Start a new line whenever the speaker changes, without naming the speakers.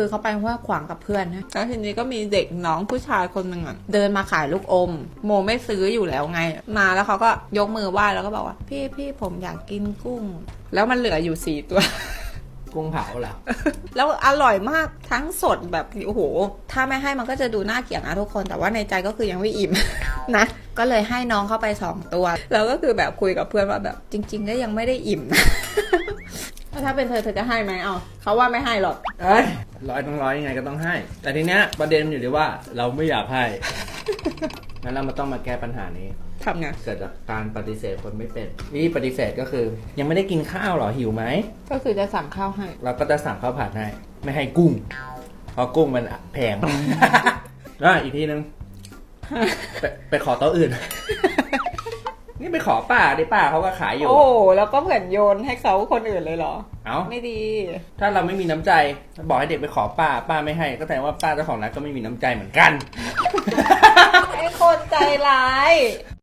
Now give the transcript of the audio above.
คือเขาไปห้วยขวางกับเพื่อนนะแล้วทีนี้ก็มีเด็กน้องผู้ชายคนหนึ่งอะเดินมาขายลูกอม โมไม่ซื้ออยู่แล้วไง มาแล้วเขาก็ยกมือไหว้แล้วก็บอกว่า พี่พี่ผมอยากกินกุ้ง แล้วมันเหลืออยู่สี่ตัว
กุ้งเผาเหรอ
แล้วอร่อยมากทั้งสดแบบโอ้โห ถ้าไม่ให้มันก็จะดูน่าเกลียดนะทุกคน แต่ว่าในใจก็คือยังไม่อิ่ม นะ ก็เลยให้น้องเข้าไปสองตัว แล้วก็คือแบบคุยกับเพื่อนว่าแบบจริง ๆ ก็ยังไม่ได้อิ่มนะ แล้วถ้าเป็นเธอเธอจะให้ไหมเอาเขาว่าไม่ให้หรอก
เอ้ยร้อยต้องร้อยยังไงก็ต้องให้ แต่ทีเนี้ยประเด็นมันอยู่ที่ว่าเราไม่อยากให้ งั้นเรามาต้องมาแก้ปัญหานี้
ทำไง
เกิดจากการปฏิเสธคนไม่เป็นวิธีปฏิเสธก็คือ ยังไม่ได้กินข้าวเหรอหิวไหม
ก็คือจะสั่งข้าวให้
เราก็จะสั่งข้าวผัดให้ไม่ให้กุ้งเพราะกุ้งมันแพง แล้วอีกทีนึงไปไปขอโต๊ะอื่น นี่ไปขอป้าดิป้าเขาก็ขายอยู่
โอ้โหแล้วก็เหมือนโยนให้เขาคนอื่นเลยเหรอ
เอ้า
ไม่ดี
ถ้าเราไม่มีน้ำใจ บอกให้เด็กไปขอป้า ป้าไม่ให้ ก็แสดงว่าป้าเจ้าของร้านก็ไม่มีน้ำใจเหมือนกัน
ไอ้คนใจร้าย